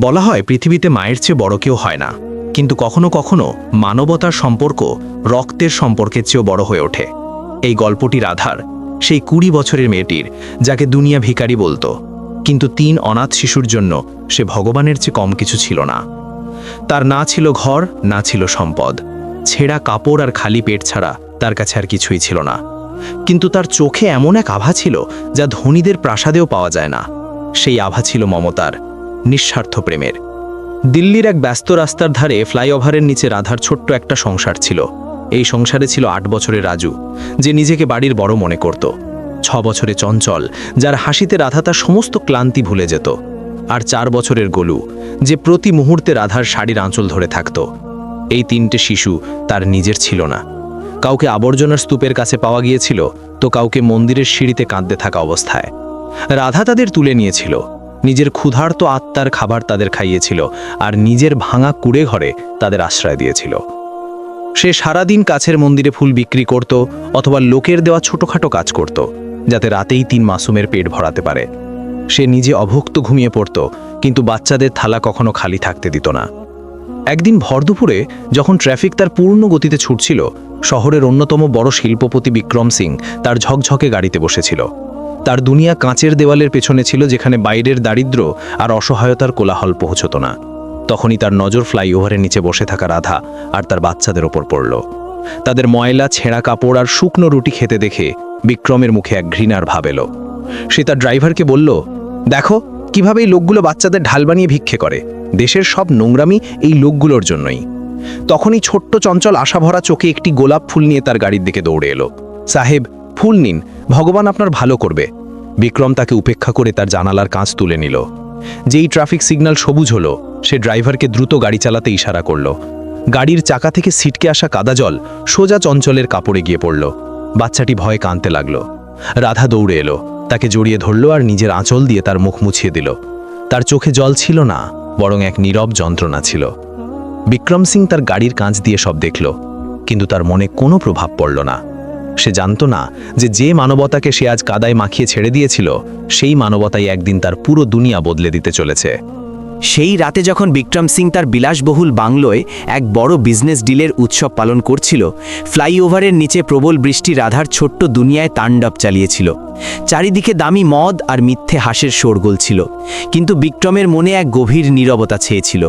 বলা হয় পৃথিবীতে মায়ের চেয়ে বড় কেউ হয় না। কিন্তু কখনো কখনো মানবতার সম্পর্ক রক্তের সম্পর্কের চেয়েও বড় হয়ে ওঠে। এই গল্পটির আধার সেই কুড়ি বছরের মেয়েটির, যাকে দুনিয়া ভিখারি বলতো। কিন্তু তিন অনাথ শিশুর জন্য সে ভগবানের চেয়ে কম কিছু ছিল না। তার না ছিল ঘর, না ছিল সম্পদ। ছেঁড়া কাপড় আর খালি পেট ছাড়া তার কাছে আর কিছুই ছিল না। কিন্তু তার চোখে এমন এক আভা ছিল যা ধনীদের প্রাসাদেও পাওয়া যায় না। সেই আভা ছিল মমতার নিঃস্বার্থ প্রেমের। দিল্লির এক ব্যস্ত রাস্তার ধারে ফ্লাইওভারের নিচে রাধার ছোট্ট একটা সংসার ছিল। এই সংসারে ছিল আট বছরের রাজু, যে নিজেকে বাড়ির বড় মনে করত। ছ বছরে চঞ্চল, যার হাসিতে রাধা তার সমস্ত ক্লান্তি ভুলে যেত। আর চার বছরের গোলু, যে প্রতি মুহূর্তে রাধার শাড়ির আঁচল ধরে থাকত। এই তিনটে শিশু তার নিজের ছিল না। কাউকে আবর্জনার স্তূপের কাছে পাওয়া গিয়েছিল, তো কাউকে মন্দিরের সিঁড়িতে কাঁদতে থাকা অবস্থায়। রাধা তাদের তুলে নিয়েছিল। নিজের ক্ষুধার্ত আত্মার খাবার তাদের খাইয়েছিল আর নিজের ভাঙা কুড়ে ঘরে তাদের আশ্রয় দিয়েছিল। সে সারাদিন কাছের মন্দিরে ফুল বিক্রি করত অথবা লোকের দেওয়া ছোটখাটো কাজ করত, যাতে রাতেই তিন মাসুমের পেট ভরাতে পারে। সে নিজে অভুক্ত ঘুমিয়ে পড়ত, কিন্তু বাচ্চাদের থালা কখনো খালি থাকতে দিত না। একদিন ভরদুপুরে যখন ট্রাফিক তার পূর্ণ গতিতে ছুটছিল, শহরের অন্যতম বড় শিল্পপতি বিক্রম সিং তার ঝকঝকে গাড়িতে বসেছিল। তার দুনিয়া কাঁচের দেওয়ালের পেছনে ছিল যেখানে বাইরের দারিদ্র্য আর অসহায়তার কোলাহল পৌঁছত না। তখনই তার নজর ফ্লাইওভারের নিচে বসে থাকা রাধা আর তার বাচ্চাদের ওপর পড়ল। তাদের ময়লা, ছেঁড়া কাপড় আর শুকনো রুটি খেতে দেখে বিক্রমের মুখে এক ঘৃণার ভাব এলো। সে তার ড্রাইভারকে বলল, দেখো, কীভাবে এই লোকগুলো বাচ্চাদের ঢাল বানিয়ে ভিক্ষে করে। দেশের সব নোংরামি এই লোকগুলোর জন্যই। তখনই ছোট্ট চঞ্চল আশাভরা চোখে একটি গোলাপ ফুল নিয়ে তার গাড়ির দিকে দৌড়ে এলো। সাহেব ফুল নিন, ভগবান আপনার ভালো করবে। বিক্রম তাকে উপেক্ষা করে তার জানালার কাঁচ তুলে নিল। যেই ট্রাফিক সিগন্যাল সবুজ হলো, সে ড্রাইভারকে দ্রুত গাড়ি চালাতে ইশারা করল। গাড়ির চাকা থেকে সিটকে আসা কাদা জল সোজা চঞ্চলের কাপড়ে গিয়ে পড়ল। বাচ্চাটি ভয়ে কাঁদতে লাগল। রাধা দৌড়ে এলো, তাকে জড়িয়ে ধরল আর নিজের আঁচল দিয়ে তার মুখ মুছিয়ে দিল। তার চোখে জল ছিল না, বরং এক নীরব যন্ত্রণা ছিল। বিক্রম সিং তার গাড়ির কাঁচ দিয়ে সব দেখল, কিন্তু তার মনে কোনো প্রভাব পড়ল না। সে জানত না যে যে মানবতাকে সে আজ কাদায় মাখিয়ে ছেড়ে দিয়েছিল, সেই মানবতাই একদিন তার পুরো দুনিয়া বদলে দিতে চলেছে। সেই রাতে যখন বিক্রম সিং তার বিলাসবহুল বাংলোয় এক বড় বিজনেস ডিলের উৎসব পালন করছিল, ফ্লাইওভারের নিচে প্রবল বৃষ্টি রাধার ছোট্ট দুনিয়ায় তাণ্ডব চালিয়েছিল। চারিদিকে দামি মদ আর মিথ্যে হাসের শোরগোল ছিল, কিন্তু বিক্রমের মনে এক গভীর নীরবতা ছেয়েছিল।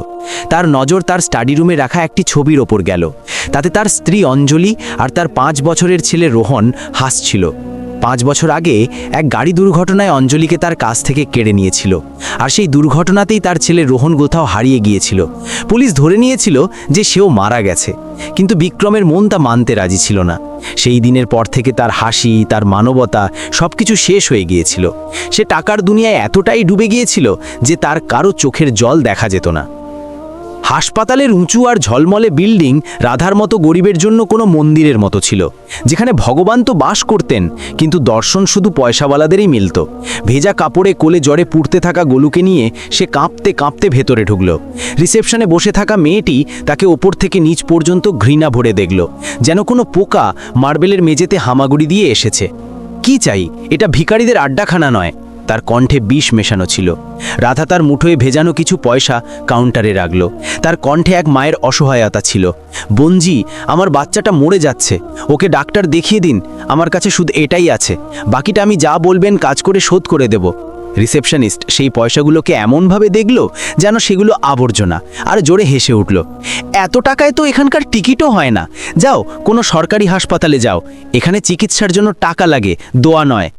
তার নজর তার স্টাডি রুমে রাখা একটি ছবির ওপর গেল। তাতে তার স্ত্রী অঞ্জলি আর তার পাঁচ বছরের ছেলে রোহন হাসছিল। পাঁচ বছর আগে এক গাড়ি দুর্ঘটনায় অঞ্জলিকে তার কাছ থেকে কেড়ে নিয়েছিল। আর সেই দুর্ঘটনাতেই তার ছেলে রোহন কোথাও হারিয়ে গিয়েছিল। পুলিশ ধরে নিয়েছিল যে সেও মারা গেছে। কিন্তু বিক্রমের মন তা মানতে রাজি ছিল না। সেই দিনের পর থেকে তার হাসি, তার মানবতা সব কিছু শেষ হয়ে গিয়েছিল। সে টাকার দুনিয়ায় এতটাই ডুবে গিয়েছিল যে তার কারও চোখের জল দেখা যেত না। হাসপাতালের উঁচু আর ঝলমলে বিল্ডিং রাধার মতো গরিবের জন্য কোনো মন্দিরের মতো ছিল। যেখানে ভগবান তো বাস করতেন, কিন্তু দর্শন শুধু পয়সাওয়ালাদেরই মিলত। ভেজা কাপড়ে কোলে জ্বরে পুড়তে থাকা গোলুকে নিয়ে সে কাঁপতে কাঁপতে ভেতরে ঢুকল। রিসেপশনে বসে থাকা মেয়েটি তাকে ওপর থেকে নিচ পর্যন্ত ঘৃণা ভরে দেখল, যেন কোনো পোকা মার্বেলের মেঝেতে হামাগুড়ি দিয়ে এসেছে। কি চাই? এটা ভিখারিদের আড্ডাখানা নয়। তার কণ্ঠে বিষ মেশানো ছিল। রাধা তার মুঠোয় ভেজানো কিছু পয়সা কাউন্টারে রাখল। তার কণ্ঠে এক মায়ের অসহায়তা ছিল। বঞ্জি আমার বাচ্চাটা মরে যাচ্ছে। ওকে ডাক্তার দেখিয়ে দিন। আমার কাছে শুধু এটাই আছে। বাকিটা আমি যা বলবেন, কাজ করে শোধ করে দেব রিসেপশনিস্ট সেই পয়সাগুলোকে এমনভাবে দেখল যেন সেগুলো আবর্জনা, আর জোরে হেসে উঠল, এত টাকায় তো এখানকার টিকিটও হয় না। যাও, কোনো সরকারি হাসপাতালে যাও। এখানে চিকিৎসার জন্য টাকা লাগে, দোয়া নয়।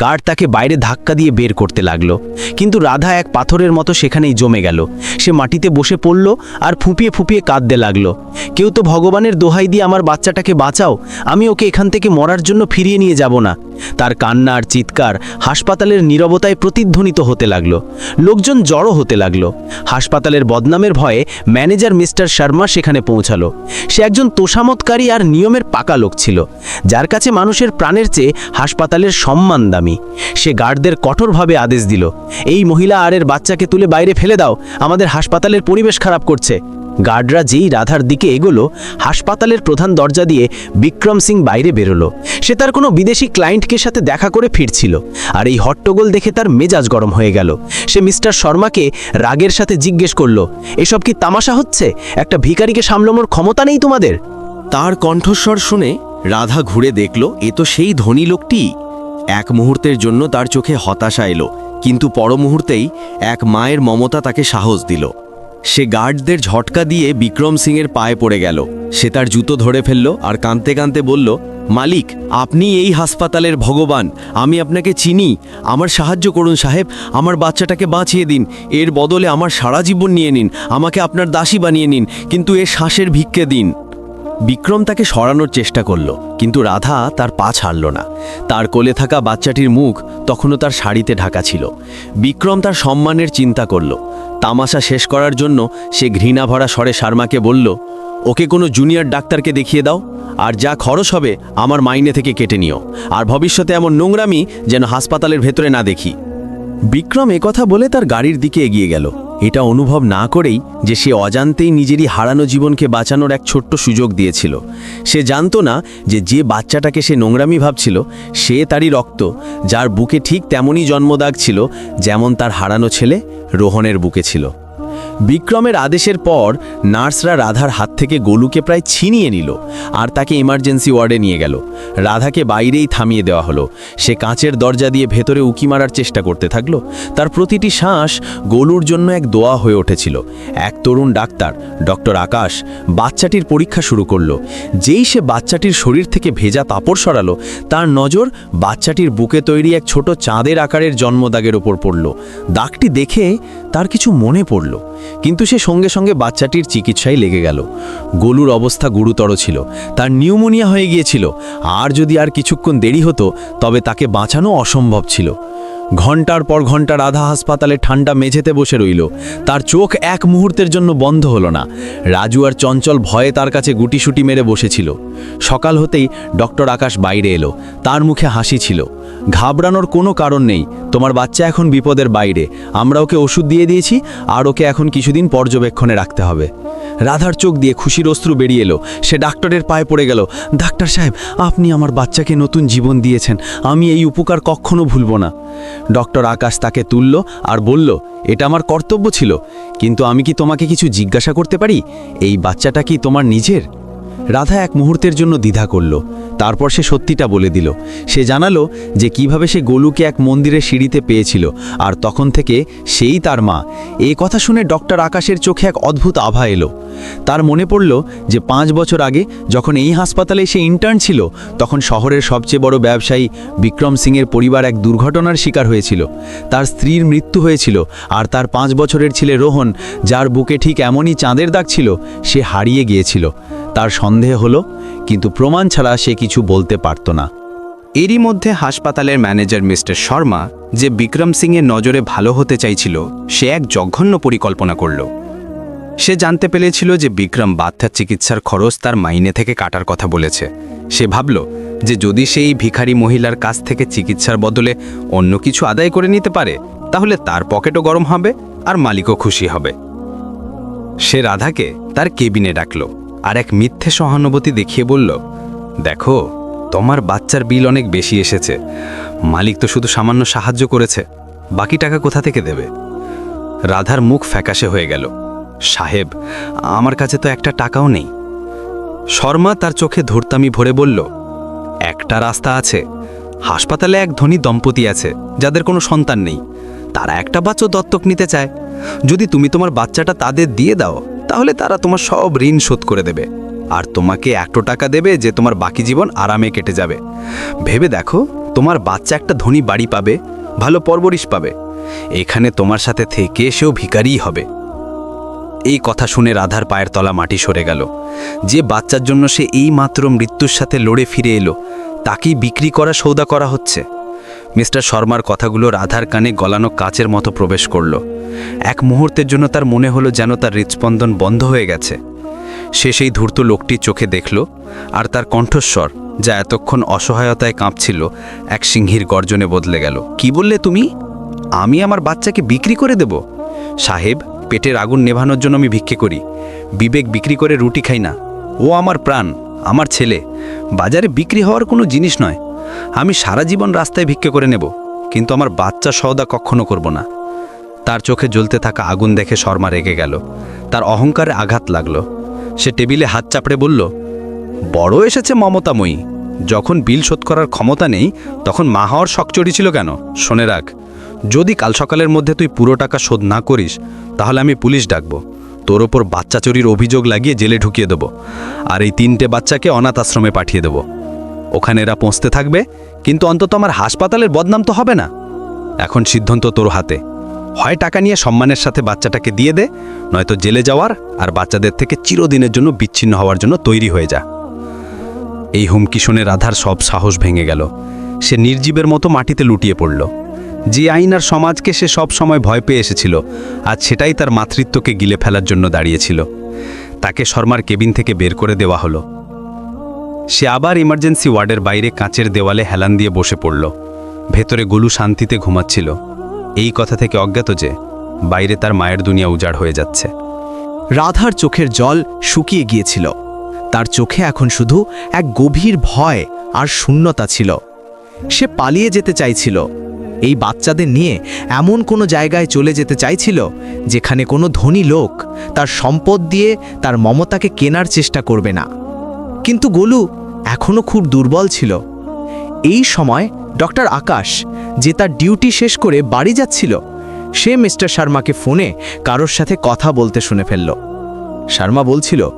গার্ড তাকে বাইরে ধাক্কা দিয়ে বের করতে লাগল। কিন্তু রাধা এক পাথরের মতো সেখানেই জমে গেল। সে মাটিতে বসে পড়ল আর ফুপিয়ে ফুপিয়ে কাঁদতে লাগল। কেউ তো ভগবানের দোহাই দিয়ে আমার বাচ্চাটাকে বাঁচাও, আমি ওকে এখান থেকে মরার জন্য ফিরিয়ে নিয়ে যাব না। তার কান্না আর চিৎকার হাসপাতালের নীরবতায় প্রতিধ্বনিত হতে লাগল। লোকজন জড়ো হতে লাগল। হাসপাতালের বদনামের ভয়ে ম্যানেজার মিস্টার শর্মা সেখানে পৌঁছালো। সে একজন তোষামতকারী আর নিয়মের পাকা লোক ছিল, যার কাছে মানুষের প্রাণের চেয়ে হাসপাতালের সম্মান দামি। সে গার্ডদের কঠোরভাবে আদেশ দিল। এই মহিলা আর এর বাচ্চাকে তুলে বাইরে ফেলে দাও, আমাদের হাসপাতালের পরিবেশ খারাপ করছে। গার্ডরা যেই রাধার দিকে এগোলো, হাসপাতালের প্রধান দরজা দিয়ে বিক্রম সিং বাইরে বেরোলো। সে তার কোনো বিদেশি ক্লায়েন্টকে সাথে দেখা করে ফিরছিল, আর এই হট্টগোল দেখে তার মেজাজ গরম হয়ে গেল। সে মিস্টার শর্মাকে রাগের সাথে জিজ্ঞেস করল, এসব কি তামাশা হচ্ছে? একটা ভিখারিকে সামলানোর ক্ষমতা নেই তোমাদের? তার কণ্ঠস্বর শুনে রাধা ঘুরে দেখল, এ তো সেই ধনী লোকটি। এক মুহূর্তের জন্য তার চোখে হতাশা এলো, কিন্তু পর মুহূর্তেই এক মায়ের মমতা তাকে সাহস দিল। সে গার্ডদের ঝটকা দিয়ে বিক্রম সিংয়ের পায়ে পড়ে গেল। সে তার জুতো ধরে ফেলল আর কাঁদতে কাঁদতে বলল, মালিক, আপনি এই হাসপাতালের ভগবান, আমি আপনাকে চিনি। আমার সাহায্য করুন সাহেব, আমার বাচ্চাটাকে বাঁচিয়ে দিন। এর বদলে আমার সারা জীবন নিয়ে নিন, আমাকে আপনার দাসী বানিয়ে নিন, কিন্তু এর শ্বাসের ভিক্ষে দিন। বিক্রম তাকে সরানোর চেষ্টা করল, কিন্তু রাধা তার পা ছাড়ল না। তার কোলে থাকা বাচ্চাটির মুখ তখনও তার শাড়িতে ঢাকা ছিল। বিক্রম তার সম্মানের চিন্তা করল। তামাশা শেষ করার জন্য সে ঘৃণা ভরা স্বরে শর্মাকে বলল, ওকে কোনো জুনিয়র ডাক্তারকে দেখিয়ে দাও, আর যা খরচ হবে আমার মাইনে থেকে কেটে নিও। আর ভবিষ্যতে এমন নোংরামি যেন হাসপাতালের ভেতরে না দেখি। বিক্রম কথা বলে তার গাড়ির দিকে এগিয়ে গেল। এটা অনুভব না করেই যে সে অজান্তেই নিজেরই হারানো জীবনকে বাঁচানোর এক ছোট্ট সুযোগ দিয়েছিল। সে জানতো না যে যে বাচ্চাটাকে সে নোংরামি ভাবছিল, সে তারই রক্ত, যার বুকে ঠিক তেমনই জন্মদাগ ছিল যেমন তার হারানো ছেলে রোহনের বুকে ছিল। বিক্রমের আদেশের পর নার্সরা রাধার হাত থেকে গোলুকে প্রায় ছিনিয়ে নিল আর তাকে ইমার্জেন্সি ওয়ার্ডে নিয়ে গেল। রাধাকে বাইরেই থামিয়ে দেওয়া হলো। সে কাঁচের দরজা দিয়ে ভেতরে উকি মারার চেষ্টা করতে থাকল। তার প্রতিটি শ্বাস গোলুর জন্য এক দোয়া হয়ে উঠেছিল। এক তরুণ ডাক্তার, ডক্টর আকাশ, বাচ্চাটির পরীক্ষা শুরু করল। যেই সে বাচ্চাটির শরীর থেকে ভেজা তাপড় সরালো, তার নজর বাচ্চাটির বুকে তৈরি এক ছোট চাঁদের আকারের জন্মদাগের ওপর পড়ল। দাগটি দেখে তার কিছু মনে পড়ল। কিন্তু সে সঙ্গে সঙ্গে বাচ্চাটির চিকিৎসায় লেগে গেল। গোলুর অবস্থা গুরুতর ছিল। তার নিউমোনিয়া হয়ে গিয়েছিল। আর যদি আর কিছুক্ষণ দেরি হতো, তবে তাকে বাঁচানো অসম্ভব ছিল। ঘণ্টার পর ঘণ্টা রাধা হাসপাতালে ঠান্ডা মেঝেতে বসে রইল। তার চোখ এক মুহূর্তের জন্য বন্ধ হলো না। রাজু আর চঞ্চল ভয়ে তার কাছে গুটিসুটি মেরে বসেছিল। সকাল হতেই ডক্টর আকাশ বাইরে এলো। তার মুখে হাসি ছিল। ঘাবড়ানোর কোনো কারণ নেই। তোমার বাচ্চা এখন বিপদের বাইরে। আমরা ওকে ওষুধ দিয়ে দিয়েছি আর ওকে এখন কিছুদিন পর্যবেক্ষণে রাখতে হবে। রাধার চোখ দিয়ে খুশির অশ্রু বেরিয়ে এলো। সে ডাক্তারের পায়ে পড়ে গেল। ডাক্তার সাহেব, আপনি আমার বাচ্চাকে নতুন জীবন দিয়েছেন। আমি এই উপকার কখনো ভুলব না। ডক্টর আকাশ তাকে তুলল আর বলল, এটা আমার কর্তব্য ছিল। কিন্তু আমি কি তোমাকে কিছু জিজ্ঞাসা করতে পারি? এই বাচ্চাটা কি তোমার নিজের? রাধা এক মুহূর্তের জন্য দ্বিধা করল। তারপর সে সত্যিটা বলে দিল। সে জানালো যে কীভাবে সে গোলুকে এক মন্দিরের সিঁড়িতে পেয়েছিল আর তখন থেকে সেই তার মা। এই কথা শুনে ডক্টর আকাশের চোখে এক অদ্ভুত আভা এলো। তার মনে পড়ল যে পাঁচ বছর আগে যখন এই হাসপাতালে সে ইন্টার্ন ছিল, তখন শহরের সবচেয়ে বড় ব্যবসায়ী বিক্রম সিংয়ের পরিবার এক দুর্ঘটনার শিকার হয়েছিল। তার স্ত্রীর মৃত্যু হয়েছিল আর তার পাঁচ বছরের ছেলে রোহন, যার বুকে ঠিক এমনই চাঁদের দাগ ছিল, সে হারিয়ে গিয়েছিল। তার সন্দেহ হলো, কিন্তু প্রমাণ ছাড়া সে কিছু বলতে পারত না। এরই মধ্যে হাসপাতালের ম্যানেজার মিস্টার শর্মা যে বিক্রম সিংয়ের নজরে ভালো হতে চাইছিল, সে এক জঘন্য পরিকল্পনা করল। সে জানতে পেরেছিল যে বিক্রম বাচ্চার চিকিৎসার খরচ তার মাইনে থেকে কাটার কথা বলেছে। সে ভাবল যে যদি সেই ভিখারি মহিলার কাছ থেকে চিকিৎসার বদলে অন্য কিছু আদায় করে নিতে পারে, তাহলে তার পকেটও গরম হবে আর মালিকও খুশি হবে। সে রাধাকে তার কেবিনে ডাকল আর এক মিথ্যে সহানুভূতি দেখিয়ে বলল, দেখো, তোমার বাচ্চার বিল অনেক বেশি এসেছে। মালিক তো শুধু সামান্য সাহায্য করেছে, বাকি টাকা কোথা থেকে দেবে? রাধার মুখ ফ্যাকাশে হয়ে গেল। সাহেব, আমার কাছে তো একটা টাকাও নেই। শর্মা তার চোখে ধূর্তামি ভরে বলল, একটা রাস্তা আছে। হাসপাতালে এক ধনী দম্পতি আছে, যাদের কোনো সন্তান নেই। তারা একটা বাচ্চা দত্তক নিতে চায়। যদি তুমি তোমার বাচ্চাটা তাদের দিয়ে দাও, তাহলে তারা তোমার সব ঋণ শোধ করে দেবে। আর তোমাকে একটো টাকা দেবে যে তোমার বাকি জীবন আরামে কেটে যাবে। ভেবে দেখো, তোমার বাচ্চা একটা ধনী বাড়ি পাবে, ভালো পরবরিশ পাবে। এখানে তোমার সাথে থেকে সেও ভিকারিই হবে। এই কথা শুনে রাধার পায়ের তলা মাটি সরে গেল। যে বাচ্চার জন্য সে এই মাত্র মৃত্যুর সাথে লড়ে ফিরে এলো, তাকেই বিক্রি করা সৌদা করা হচ্ছে। মিস্টার শর্মার কথাগুলো রাধার কানে গলানো কাচের মতো প্রবেশ করল। এক মুহূর্তের জন্য তার মনে হলো যেন তার হৃৎস্পন্দন বন্ধ হয়ে গেছে। সে সেই ধূর্ত লোকটির চোখে দেখল আর তার কণ্ঠস্বর, যা এতক্ষণ অসহায়তায় কাঁপছিল, এক সিংহীর গর্জনে বদলে গেল। কি বললে তুমি? আমি আমার বাচ্চাকে বিক্রি করে দেব? সাহেব পেটের আগুন নেভানোর জন্য আমি ভিক্ষে করি। বিবেক বিক্রি করে রুটি খাই না। ও আমার প্রাণ, আমার ছেলে। বাজারে বিক্রি হওয়ার কোনো জিনিস নয়। আমি সারা জীবন রাস্তায় ভিক্ষে করে নেব, কিন্তু আমার বাচ্চা সওদা কখনো করব না। তার চোখে জ্বলতে থাকা আগুন দেখে শর্মা রেগে গেল। তার অহংকারে আঘাত লাগল। সে টেবিলে হাত চাপড়ে বলল, বড় এসেছে মমতাময়ী। যখন বিল শোধ করার ক্ষমতা নেই, তখন মা হওয়ার শখ চড়িয়েছিল কেন? শোনে রাখ। যদি কাল সকালের মধ্যে তুই পুরো টাকা শোধ না করিস, তাহলে আমি পুলিশ ডাকবো। তোর ওপর বাচ্চা চুরির অভিযোগ লাগিয়ে জেলে ঢুকিয়ে দেবো। আর এই তিনটে বাচ্চাকে অনাথ আশ্রমে পাঠিয়ে দেবো। ওখানে এরা পৌঁছতে থাকবে, কিন্তু অন্তত আমার হাসপাতালের বদনাম তো হবে না। এখন সিদ্ধান্ত তোর হাতে। হয় টাকা নিয়ে সম্মানের সাথে বাচ্চাটাকে দিয়ে দে, নয়তো জেলে যাওয়ার আর বাচ্চাদের থেকে চিরদিনের জন্য বিচ্ছিন্ন হওয়ার জন্য তৈরি হয়ে যা। এই হুমকি শুনে রাধার সব সাহস ভেঙে গেল। সে নির্জীবের মতো মাটিতে লুটিয়ে পড়ল। যে আইন আর সমাজকে সে সব সময় ভয় পেয়ে এসেছিল আজ সেটাই তার মাতৃত্বকে গিলে ফেলার জন্য দাঁড়িয়েছিল। তাকে শর্মার কেবিন থেকে বের করে দেওয়া হলো। সে আবার ইমার্জেন্সি ওয়ার্ডের বাইরে কাঁচের দেওয়ালে হেলান দিয়ে বসে পড়ল। ভেতরে গুলু শান্তিতে ঘুমাচ্ছিল। এই কথা থেকে অজ্ঞাত যে, বাইরে তার মায়ের দুনিয়া উজাড় হয়ে যাচ্ছে। রাধার চোখের জল শুকিয়ে গিয়েছিল। তার চোখে এখন শুধু এক গভীর ভয় আর শূন্যতা ছিল। সে পালিয়ে যেতে চাইছিল। এই বাচ্চাদের নিয়ে এমন কোনো জায়গায় চলে যেতে চাইছিল যেখানে কোনো ধনী লোক তার সম্পদ দিয়ে তার মমতাকে কেনার চেষ্টা করবে না। কিন্তু গোলু এখনও খুব দুর্বল ছিল। এই সময় ডক্টর আকাশ যে তার ডিউটি শেষ করে বাড়ি যাচ্ছিল, সে মিস্টার শর্মাকে ফোনে কারোর সাথে কথা বলতে শুনে ফেলল। শর্মা বলছিল,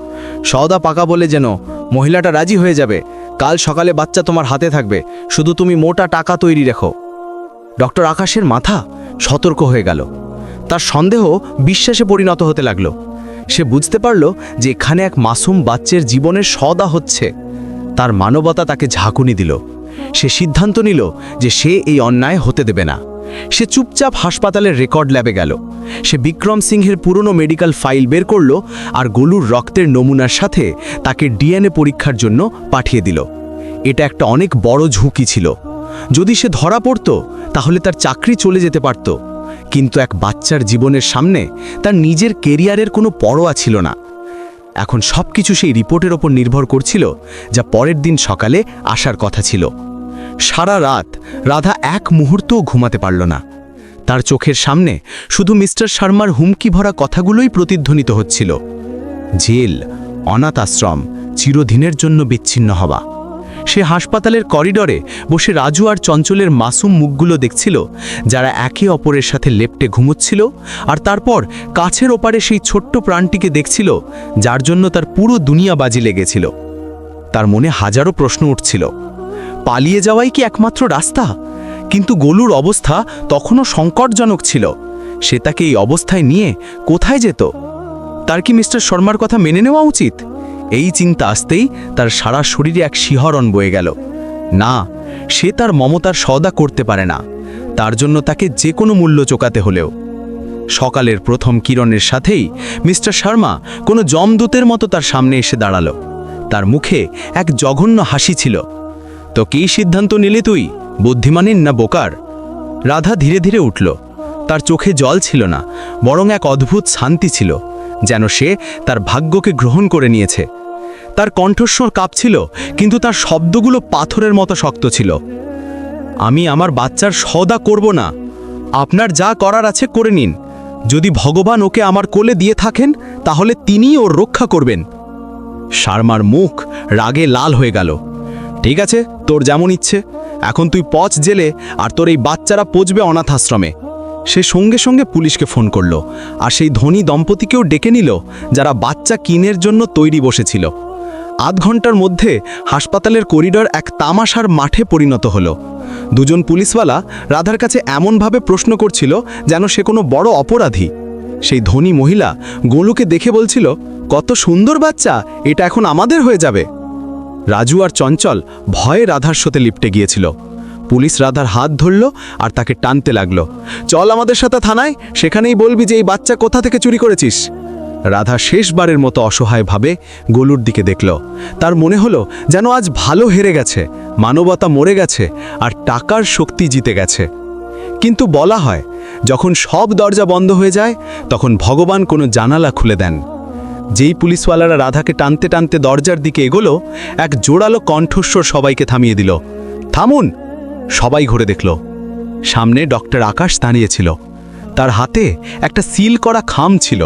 সওদা পাকা বলে যেন মহিলাটা রাজি হয়ে যাবে। কাল সকালে বাচ্চা তোমার হাতে থাকবে। শুধু তুমি মোটা টাকা তৈরি রেখো। ডক্টর আকাশের মাথা সতর্ক হয়ে গেল। তার সন্দেহ বিশ্বাসে পরিণত হতে লাগল। সে বুঝতে পারল যে এখানে এক মাসুম বাচ্চের জীবনের সদা হচ্ছে। তার মানবতা তাকে ঝাঁকুনি দিল। সে সিদ্ধান্ত নিল যে সে এই অন্যায় হতে দেবে না। সে চুপচাপ হাসপাতালের রেকর্ড ল্যাবে গেল। সে বিক্রম সিংহের পুরনো মেডিকেল ফাইল বের করল আর গলুর রক্তের নমুনার সাথে তাকে ডিএনএ পরীক্ষার জন্য পাঠিয়ে দিল। এটা একটা অনেক বড় ঝুঁকি ছিল। যদি সে ধরা পড়ত তাহলে তার চাকরি চলে যেতে পারত। কিন্তু এক বাচ্চার জীবনের সামনে তার নিজের কেরিয়ারের কোনো পরোয়া ছিল না। এখন সব কিছু সেই রিপোর্টের ওপর নির্ভর করছিল, যা পরের দিন সকালে আসার কথা ছিল। সারা রাত রাধা এক মুহূর্তও ঘুমাতে পারল না। তার চোখের সামনে শুধু মিস্টার শর্মার হুমকি ভরা কথাগুলোই প্রতিধ্বনিত হচ্ছিল। জেল অনাথ আশ্রম চিরদিনের জন্য বিচ্ছিন্ন হওয়া। সে হাসপাতালের করিডরে বসে রাজু আর চঞ্চলের মাসুম মুখগুলো দেখছিল, যারা একে অপরের সাথে লেপটে ঘুমোচ্ছিল, আর তারপর কাছের ওপারে সেই ছোট্ট প্রাণটিকে দেখছিল, যার জন্য তার পুরো দুনিয়া বাজি লেগেছিল। তার মনে হাজারো প্রশ্ন উঠছিল, পালিয়ে যাওয়াই কি একমাত্র রাস্তা? কিন্তু গোলুর অবস্থা তখনও সংকটজনক ছিল, সে তাকে এই অবস্থায় নিয়ে কোথায় যেত? তার কি মিস্টার শর্মার কথা মেনে নেওয়া উচিত? এই চিন্তা আসতেই তার সারা শরীরে এক শিহরণ বয়ে গেল। না, সে তার মমতার সদা করতে পারে না। তার জন্য তাকে যে কোনো মূল্য চোকাতে হলেও। সকালের প্রথম কিরণের সাথেই মিস্টার শর্মা কোনো জমদূতের মতো তার সামনে এসে দাঁড়াল। তার মুখে এক জঘন্য হাসি ছিল। তো কী সিদ্ধান্ত নিলে তুই, বুদ্ধিমানের না বোকার? রাধা ধীরে ধীরে উঠল। তার চোখে জল ছিল না, বরং এক অদ্ভুত শান্তি ছিল, যেন সে তার ভাগ্যকে গ্রহণ করে নিয়েছে। তার কণ্ঠস্বর কাঁপছিল, কিন্তু তার শব্দগুলো পাথরের মতো শক্ত ছিল। আমি আমার বাচ্চার সদা করব না। আপনার যা করার আছে করে নিন। যদি ভগবান ওকে আমার কোলে দিয়ে থাকেন, তাহলে তিনিই ওর রক্ষা করবেন। শার্মার মুখ রাগে লাল হয়ে গেল। ঠিক আছে, তোর যেমন ইচ্ছে। এখন তুই পচ জেলে, আর তোর এই বাচ্চারা পচবে অনাথ আশ্রমে। সে সঙ্গে সঙ্গে পুলিশকে ফোন করল, আর সেই ধনী দম্পতিকেও ডেকে নিল, যারা বাচ্চা কিনের জন্য তৈরি বসেছিল। আধ ঘণ্টার মধ্যে হাসপাতালের করিডর এক তামাশার মাঠে পরিণত হলো। দুজন পুলিশওয়ালা রাধার কাছে এমনভাবে প্রশ্ন করছিল যেন সে কোনো বড় অপরাধী। সেই ধনী মহিলা গোলুকে দেখে বলছিল, কত সুন্দর বাচ্চা, এটা এখন আমাদের হয়ে যাবে। রাজু আর চঞ্চল ভয়ে রাধার সাথে লিপটে গিয়েছিল। পুলিশ রাধার হাত ধরল আর তাকে টানতে লাগল। চল আমাদের সাথে থানায়, সেখানেই বলবি যে এই বাচ্চা কোথা থেকে চুরি করেছিস? রাধা শেষবারের মতো অসহায়ভাবে গোলুর দিকে দেখল। তার মনে হলো যেন আজ ভালো হেরে গেছে, মানবতা মরে গেছে আর টাকার শক্তি জিতে গেছে। কিন্তু বলা হয়, যখন সব দরজা বন্ধ হয়ে যায়, তখন ভগবান কোনো জানালা খুলে দেন। যেই পুলিশওয়ালারা রাধাকে টানতে টানতে দরজার দিকে এগোলো, এক জোরালো কণ্ঠস্বর সবাইকে থামিয়ে দিল। থামুন! সবাই ঘুরে দেখল। সামনে ডক্টর আকাশ দাঁড়িয়েছিল তার হাতে একটা সিল করা খাম ছিল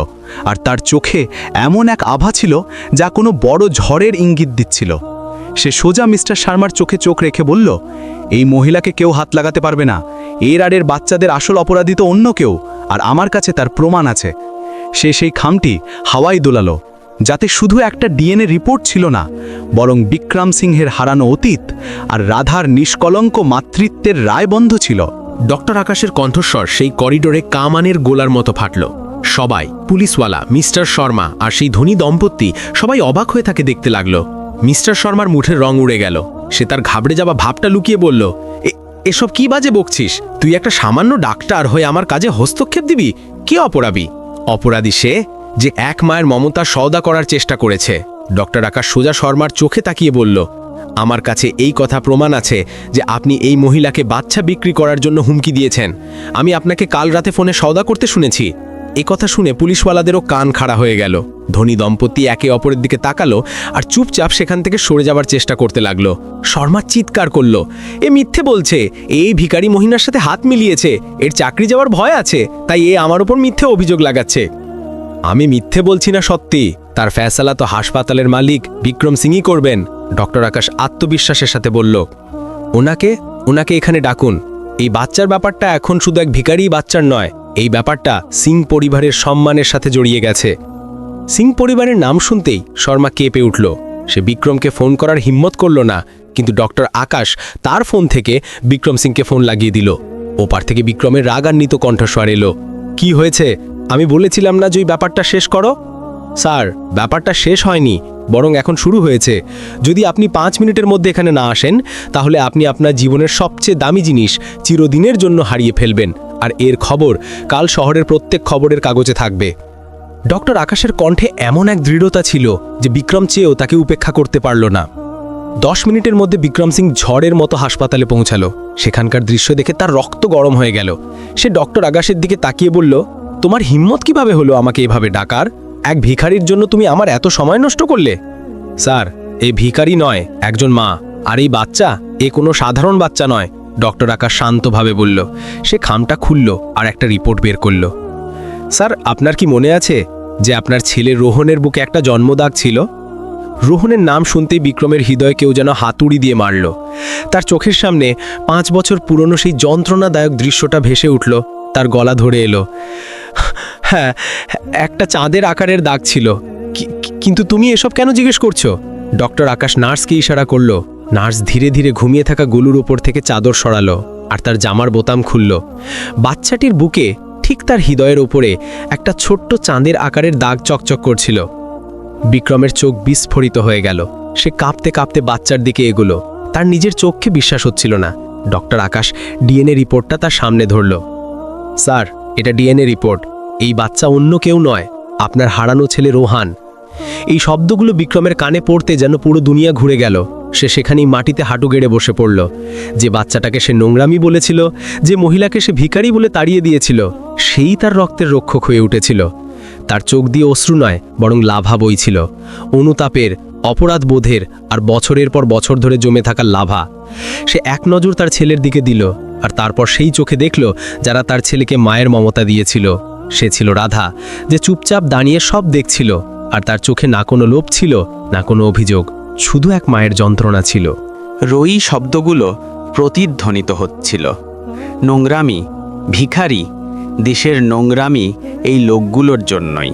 আর তার চোখে এমন এক আভা ছিল যা কোনো বড় ঝড়ের ইঙ্গিত দিচ্ছিল। সে সোজা মিস্টার শর্মার চোখে চোখ রেখে বলল, এই মহিলাকে কেউ হাত লাগাতে পারবে না। এর আর এর বাচ্চাদের আসল অপরাধী তো অন্য কেউ, আর আমার কাছে তার প্রমাণ আছে। সে সেই খামটি হাওয়াই দোলালো, যাতে শুধু একটা ডিএনএ রিপোর্ট ছিল না, বরং বিক্রম সিংহের হারানো অতীত আর রাধার নিষ্কলঙ্ক মাতৃত্বের রায়বন্ধ ছিল। ডক্টর আকাশের কণ্ঠস্বর সেই করিডোরে কামানের গোলার মতো ফাটল। সবাই, পুলিশওয়ালা, মিস্টার শর্মা আর সেই ধনী দম্পতি সবাই অবাক হয়ে তাকে দেখতে লাগল। মিস্টার শর্মার মুঠের রং উড়ে গেল। সে তার ঘাবড়ে যাওয়া ভাবটা লুকিয়ে বলল, "এ- এসব কি বাজে বকছিস? তুই একটা সামান্য ডাক্তার হয়ে আমার কাজে হস্তক্ষেপ দিবি? কে অপরাধী? অপরাধী সে যে এক মায়ের মমতা সওদা করার চেষ্টা করেছে। ডক্টর আকাশ সোজা শর্মার চোখে তাকিয়ে বলল আমার কাছে এই কথা প্রমাণ আছে যে আপনি এই মহিলাকে বাচ্চা বিক্রি করার জন্য হুমকি দিয়েছেন। আমি আপনাকে কাল রাতে ফোনে সওদা করতে শুনেছি। এ কথা শুনে পুলিশওয়ালাদেরও কান খাড়া হয়ে গেল। ধনী দম্পতি একে অপরের দিকে তাকালো আর চুপচাপ সেখান থেকে সরে যাবার চেষ্টা করতে লাগল। শর্মা চিৎকার করল। এ মিথ্যে বলছে, এই ভিখারি মহিনার সাথে হাত মিলিয়েছে, এর চাকরি যাওয়ার ভয় আছে, তাই এ আমার ওপর মিথ্যে অভিযোগ লাগাচ্ছে। আমি মিথ্যে বলছি না সত্যি, তার ফ্যাসালা তো হাসপাতালের মালিক, বিক্রম সিংই করবেন। ডক্টর আকাশ আত্মবিশ্বাসের সাথে বলল, ওনাকে ওনাকে এখানে ডাকুন। এই বাচ্চার ব্যাপারটা এখন শুধু এক ভিখারি বাচ্চার নয়, এই ব্যাপারটা সিং পরিবারের সম্মানের সাথে জড়িয়ে গেছে। সিং পরিবারের নাম শুনতেই শর্মা কেঁপে উঠল। সে বিক্রমকে ফোন করার হিম্মত করল না, কিন্তু ডক্টর আকাশ তার ফোন থেকে বিক্রম সিংকে ফোন লাগিয়ে দিল। ওপার থেকে বিক্রমের রাগান্বিত কণ্ঠস্বর এলো, কি হয়েছে? আমি বলেছিলাম না যে ওই ব্যাপারটা শেষ করো? স্যার, ব্যাপারটা শেষ হয়নি। বরং এখন শুরু হয়েছে। যদি আপনি পাঁচ মিনিটের মধ্যে এখানে না আসেন, তাহলে আপনি আপনার জীবনের সবচেয়ে দামি জিনিস চিরদিনের জন্য হারিয়ে ফেলবেন। আর এর খবর কাল শহরের প্রত্যেক খবরের কাগজে থাকবে। ডক্টর আকাশের কণ্ঠে এমন এক দৃঢ়তা ছিল যে বিক্রম চেয়েও তাকে উপেক্ষা করতে পারল না। দশ মিনিটের মধ্যে বিক্রম সিং ঝড়ের মতো হাসপাতালে পৌঁছালো। সেখানকার দৃশ্য দেখে তার রক্ত গরম হয়ে গেল। সে ডক্টর আকাশের দিকে তাকিয়ে বলল, তোমার হিম্মত কীভাবে হলো আমাকে এভাবে ডাকার? এক ভিখারির জন্য তুমি আমার এত সময় নষ্ট করলে? স্যার এই ভিখারি নয়, একজন মা। আর এই বাচ্চা, এ কোনো সাধারণ বাচ্চা নয়, ডক্টর আকাশ শান্তভাবে বলল। সে খামটা খুলল আর একটা রিপোর্ট বের করল। স্যার, আপনার কি মনে আছে যে আপনার ছেলে রোহনের বুকে একটা জন্মদাগ ছিল? রোহনের নাম শুনতেই বিক্রমের হৃদয় কেউ যেন হাতুড়ি দিয়ে মারল। তার চোখের সামনে পাঁচ বছর পুরনো সেই যন্ত্রণাদায়ক দৃশ্যটা ভেসে উঠল, তার গলা ধরে এলো। হ্যাঁ একটা চাঁদের আকারের দাগ ছিল। কিন্তু তুমি এসব কেন জিজ্ঞেস করছ? ডক্টর আকাশ নার্সকে ইশারা করল। নার্স ধীরে ধীরে ঘুমিয়ে থাকা গলুর ওপর থেকে চাদর সরালো আর তার জামার বোতাম খুলল। বাচ্চাটির বুকে ঠিক তার হৃদয়ের ওপরে একটা ছোট্ট চাঁদের আকারের দাগ চকচক করছিল। বিক্রমের চোখ বিস্ফোরিত হয়ে গেল। সে কাঁপতে কাঁপতে বাচ্চার দিকে এগোলো। তার নিজের চোখকে বিশ্বাস হচ্ছিল না। ডক্টর আকাশ ডিএনএ রিপোর্টটা তার সামনে ধরল। স্যার, এটা ডিএনএ রিপোর্ট। এই বাচ্চা অন্য কেউ নয়, আপনার হারানো ছেলে রোহান। এই শব্দগুলো বিক্রমের কানে পড়তে যেন পুরো দুনিয়া ঘুরে গেল। সে সেখানেই মাটিতে হাঁটু গেড়ে বসে পড়ল। যে বাচ্চাটাকে সে নোংরামি বলেছিল, যে মহিলাকে সে ভিখারি বলে তাড়িয়ে দিয়েছিল, সেই তার রক্তের রক্ষক হয়ে উঠেছিল। তার চোখ দিয়ে অশ্রু নয়, বরং লাভা বইছিল অনুতাপের, অপরাধ বোধের আর বছরের পর বছর ধরে জমে থাকা লাভা। সে এক নজর তার ছেলের দিকে দিল, আর তারপর সেই চোখে দেখল যারা তার ছেলেকে মায়ের মমতা দিয়েছিল। সে ছিল রাধা, যে চুপচাপ দাঁড়িয়ে সব দেখছিল, আর তার চোখে না কোনো লোভ ছিল, না কোনো অভিযোগ, শুধু এক মায়ের যন্ত্রণা ছিল। রই শব্দগুলো প্রতিধ্বনিত হচ্ছিল। নোংরামি, ভিখারি, দেশের নোংরামি এই লোকগুলোর জন্যই।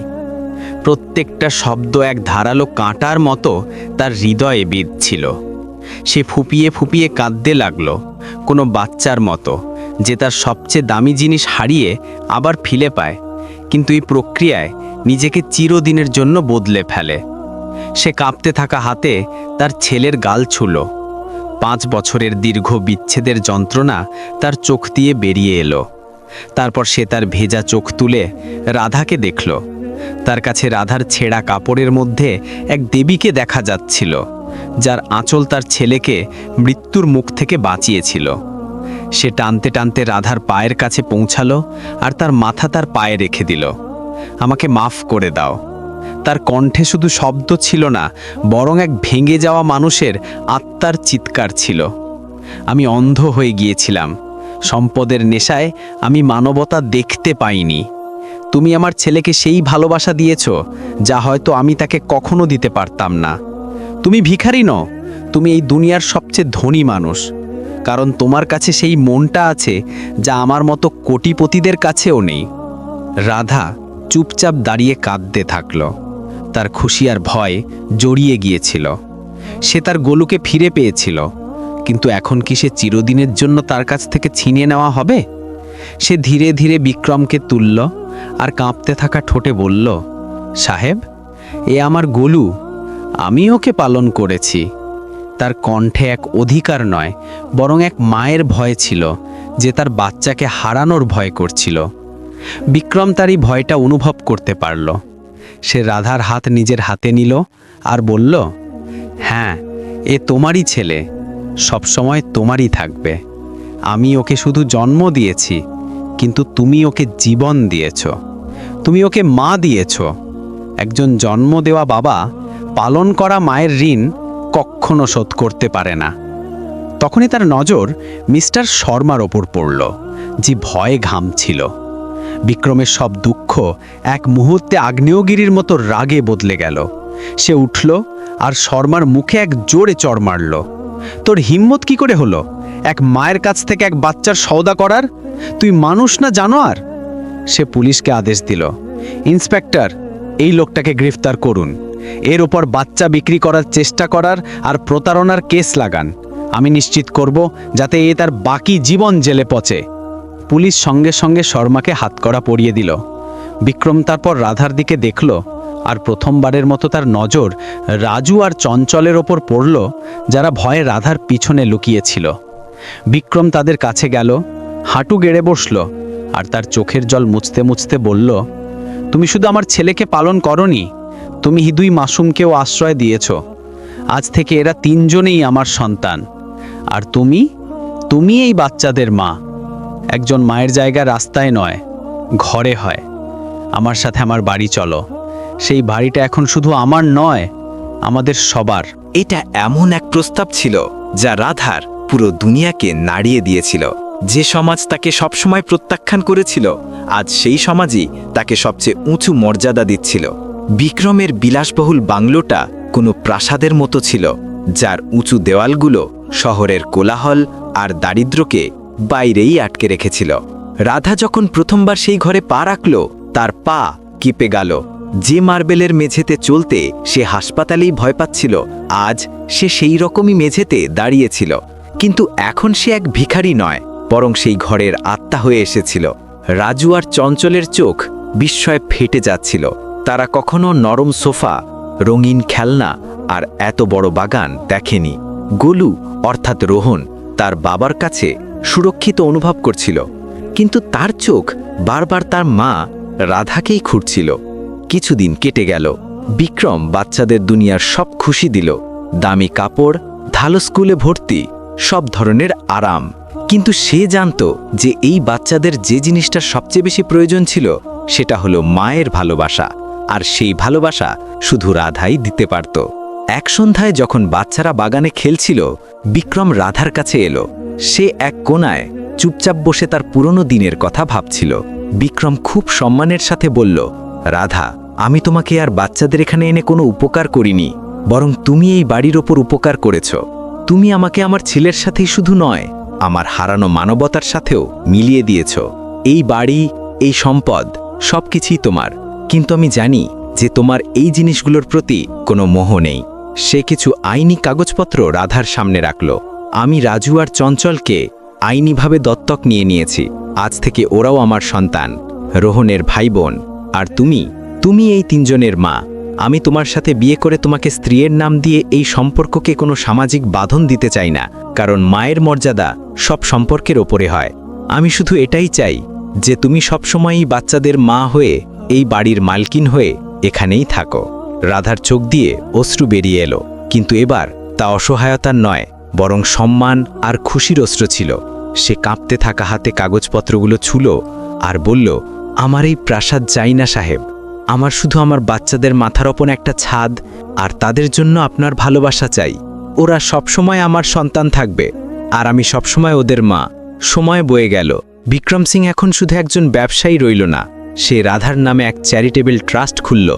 প্রত্যেকটা শব্দ এক ধারালো কাঁটার মতো তার হৃদয়ে বিঁধছিল। সে ফুপিয়ে ফুপিয়ে কাঁদতে লাগল, কোনো বাচ্চার মতো, যে তার সবচেয়ে দামি জিনিস হারিয়ে আবার ফিলে পায় কিন্তু এই প্রক্রিয়ায় নিজেকে চিরদিনের জন্য বদলে ফেলে। সে কাঁপতে থাকা হাতে তার ছেলের গাল ছুল। পাঁচ বছরের দীর্ঘ বিচ্ছেদের যন্ত্রণা তার চোখ দিয়ে বেরিয়ে এলো। তারপর সে তার ভেজা চোখ তুলে রাধাকে দেখল। তার কাছে রাধার ছেঁড়া কাপড়ের মধ্যে এক দেবীকে দেখা যাচ্ছিল, যার আঁচল তার ছেলেকে মৃত্যুর মুখ থেকে বাঁচিয়েছিল। সে টানতে টানতে রাধার পায়ের কাছে পৌঁছালো আর তার মাথা তার পায়ে রেখে দিল। আমাকে মাফ করে দাও। তার কণ্ঠে শুধু শব্দ ছিল না, বরং এক ভেঙে যাওয়া মানুষের আত্মার চিৎকার ছিল। আমি অন্ধ হয়ে গিয়েছিলাম। সম্পদের নেশায় আমি মানবতা দেখতে পাইনি। তুমি আমার ছেলেকে সেই ভালোবাসা দিয়েছ, যা হয়তো আমি তাকে কখনো দিতে পারতাম না। তুমি ভিখারি নও। তুমি এই দুনিয়ার সবচেয়ে ধনী মানুষ। কারণ তোমার কাছে সেই মনটা আছে যা আমার মতো কোটিপতিদের কাছেও নেই। রাধা চুপচাপ দাঁড়িয়ে কাঁদতে থাকল। তার খুশি আর ভয় জড়িয়ে গিয়েছিল। সে তার গোলুকে ফিরে পেয়েছিল। কিন্তু এখন কি সে চিরদিনের জন্য তার কাছ থেকে ছিনিয়ে নেওয়া হবে? সে ধীরে ধীরে বিক্রমকে তুলল আর কাঁপতে থাকা ঠোঁটে বলল, সাহেব, এ আমার গোলু আমি ওকে পালন করেছি। তার কণ্ঠে এক অধিকার নয়, বরং এক মায়ের ভয় ছিল, যে তার বাচ্চাকে হারানোর ভয় করছিল। বিক্রম তার এই ভয়টা অনুভব করতে পারল। সে রাধার হাত নিজের হাতে নিল আর বলল হ্যাঁ এ তোমারই ছেলে, সবসময় তোমারই থাকবে। আমি ওকে শুধু জন্ম দিয়েছি, কিন্তু তুমি ওকে জীবন দিয়েছ। তুমি ওকে মা দিয়েছ। একজন জন্ম দেওয়া বাবা পালন করা মায়ের ঋণ কখনো শোধ করতে পারে না। তখনই তার নজর মিস্টার শর্মার ওপর পড়ল, যে ভয়ে ঘামছিল বিক্রমের সব দুঃখ এক মুহূর্তে আগ্নেয়গিরির মতো রাগে বদলে গেল। সে উঠল আর শর্মার মুখে এক জোরে চড় মারল। তোর হিম্মত কি করে হলো? এক মায়ের কাছ থেকে এক বাচ্চার সওদা করার? তুই মানুষ না জানো আর সে পুলিশকে আদেশ দিল, ইন্সপেক্টর, এই লোকটাকে গ্রেফতার করুন। এর ওপর বাচ্চা বিক্রি করার চেষ্টা করার আর প্রতারণার কেস লাগান। আমি নিশ্চিত করব যাতে এ তার বাকি জীবন জেলে পচে। পুলিশ সঙ্গে সঙ্গে শর্মাকে হাতকড়া পরিয়ে দিল। বিক্রম তারপর রাধার দিকে দেখল আর প্রথমবারের মতো তার নজর রাজু আর চঞ্চলের ওপর পড়ল, যারা ভয়ে রাধার পিছনে লুকিয়েছিল। বিক্রম তাদের কাছে গেল, হাঁটু গেড়ে বসল আর তার চোখের জল মুছতে মুছতে বলল, তুমি শুধু আমার ছেলেকে পালন করনি তুমি হিদুই মাসুমকেও আশ্রয় দিয়েছ। আজ থেকে এরা তিনজনেই আমার সন্তান। আর তুমি? তুমি এই বাচ্চাদের মা। একজন মায়ের জায়গা রাস্তায় নয়, ঘরে হয়। আমার সাথে আমার বাড়ি চলো। সেই বাড়িটা এখন শুধু আমার নয়, আমাদের সবার। এটা এমন এক প্রস্তাব ছিল, যা রাধার পুরো দুনিয়াকে নাড়িয়ে দিয়েছিল। যে সমাজ তাকে সবসময় প্রত্যাখ্যান করেছিল, আজ সেই সমাজই তাকে সবচেয়ে উঁচু মর্যাদা দিচ্ছিল। বিক্রমের বিলাসবহুল বাংলোটা কোনো প্রাসাদের মতো ছিল, যার উঁচু দেওয়ালগুলো শহরের কোলাহল আর দারিদ্র্যকে বাইরেই আটকে রেখেছিল। রাধা যখন প্রথমবার সেই ঘরে পা রাখল, তার পা কেঁপে গেল। যে মার্বেলের মেঝেতে চলতে সে হাসপাতালেই ভয় পাচ্ছিল, আজ সে সেই রকমই মেঝেতে দাঁড়িয়েছিল। কিন্তু এখন সে এক ভিখারি নয়, বরং সেই ঘরের আত্মা হয়ে এসেছিল। রাজু আর চঞ্চলের চোখ বিস্ময়ে ফেটে যাচ্ছিল। তারা কখনো নরম সোফা, রঙিন খেলনা আর এত বড় বাগান দেখেনি। গোলু, অর্থাৎ রোহন, তার বাবার কাছে সুরক্ষিত অনুভব করছিল। কিন্তু তার চোখ বারবার তার মা রাধাকেই খুঁড়ছিল। কিছুদিন কেটে গেল। বিক্রম বাচ্চাদের দুনিয়ার সব খুশি দিল। দামি কাপড় ভালো স্কুলে ভর্তি, সব ধরনের আরাম। কিন্তু সে জানত যে এই বাচ্চাদের যে জিনিসটা সবচেয়ে বেশি প্রয়োজন ছিল, সেটা হলো মায়ের ভালোবাসা। আর সেই ভালোবাসা শুধু রাধাই দিতে পারত। এক সন্ধ্যায় যখন বাচ্চারা বাগানে খেলছিল, বিক্রম রাধার কাছে এলো। সে এক কোনায় চুপচাপ বসে তার পুরনো দিনের কথা ভাবছিল। বিক্রম খুব সম্মানের সাথে বলল, রাধা, আমি তোমাকে আর বাচ্চাদের এখানে এনে কোনো উপকার করিনি, বরং তুমি এই বাড়ির ওপর উপকার করেছ। তুমি আমাকে আমার ছেলের সাথেই শুধু নয়, আমার হারানো মানবতার সাথেও মিলিয়ে দিয়েছ। এই বাড়ি, এই সম্পদ সবকিছুই তোমার। কিন্তু আমি জানি যে তোমার এই জিনিসগুলোর প্রতি কোনো মোহ নেই। সে কিছু আইনি কাগজপত্র রাধার সামনে রাখল। আমি রাজু আর চঞ্চলকে আইনিভাবে দত্তক নিয়ে নিয়েছি। আজ থেকে ওরাও আমার সন্তান, রোহনের ভাই বোন আর তুমি তুমি এই তিনজনের মা। আমি তোমার সাথে বিয়ে করে তোমাকে স্ত্রীর নাম দিয়ে এই সম্পর্ককে কোনো সামাজিক বাঁধন দিতে চাই না, কারণ মায়ের মর্যাদা সব সম্পর্কের ওপরে হয়। আমি শুধু এটাই চাই যে তুমি সবসময়ই বাচ্চাদের মা হয়ে এই বাড়ির মালকিন হয়ে এখানেই থাকো। রাধার চোখ দিয়ে অশ্রু বেরিয়ে এলো, কিন্তু এবার তা অসহায়তার নয়, বরং সম্মান আর খুশির অস্ত্র ছিল। সে কাঁপতে থাকা হাতে কাগজপত্রগুলো ছুলো আর বলল, আমার এই প্রাসাদ চাই না, সাহেব। আমার শুধু আমার বাচ্চাদের মাথার ওপর একটা ছাদ, আর তাদের জন্য আপনার ভালোবাসা চাই। ওরা সবসময় আমার সন্তান থাকবে, আর আমি সবসময় ওদের মা। সময় বয়ে গেল। বিক্রম সিং এখন শুধু একজন ব্যবসায়ী রইল না সে রাধার নামে এক চ্যারিটেবল ট্রাস্ট খুলল,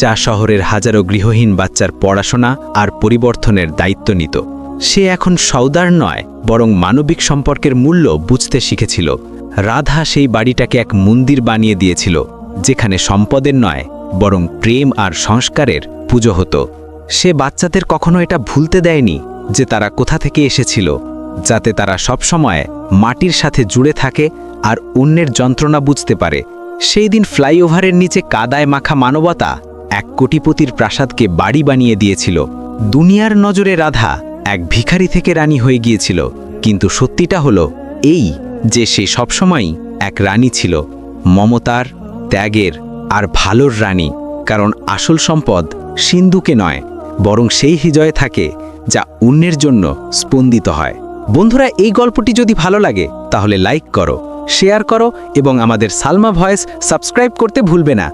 যা শহরের হাজারো গৃহহীন বাচ্চার পড়াশোনা আর পরিবর্তনের দায়িত্ব নিত। সে এখন সৌদার নয়, বরং মানবিক সম্পর্কের মূল্য বুঝতে শিখেছিল। রাধা সেই বাড়িটাকে এক মন্দির বানিয়ে দিয়েছিল, যেখানে সম্পদের নয়, বরং প্রেম আর সংস্কারের পুজো হতো। সে বাচ্চাদের কখনো এটা ভুলতে দেয়নি যে তারা কোথা থেকে এসেছিল, যাতে তারা সবসময় মাটির সাথে জুড়ে থাকে আর অন্যের যন্ত্রণা বুঝতে পারে। সেই দিন ফ্লাইওভারের নিচে কাদায় মাখা মানবতা এক কোটিপতির প্রাসাদকে বাড়ি বানিয়ে দিয়েছিল। দুনিয়ার নজরে রাধা এক ভিখারি থেকে রানী হয়ে গিয়েছিল। কিন্তু সত্যিটা হলো এই যে সে সবসময়ই এক রানী ছিল, মমতার, ত্যাগের আর ভালোর রানী। কারণ আসল সম্পদ সিন্ধুকে নয়, বরং সেই হৃদয়ে থাকে যা অন্যের জন্য স্পন্দিত হয়। বন্ধুরা, এই গল্পটি যদি ভালো লাগে, তাহলে লাইক করো। শেয়ার করো এবং আমাদের সালমা ভয়েস সাবস্ক্রাইব করতে ভুলবে না।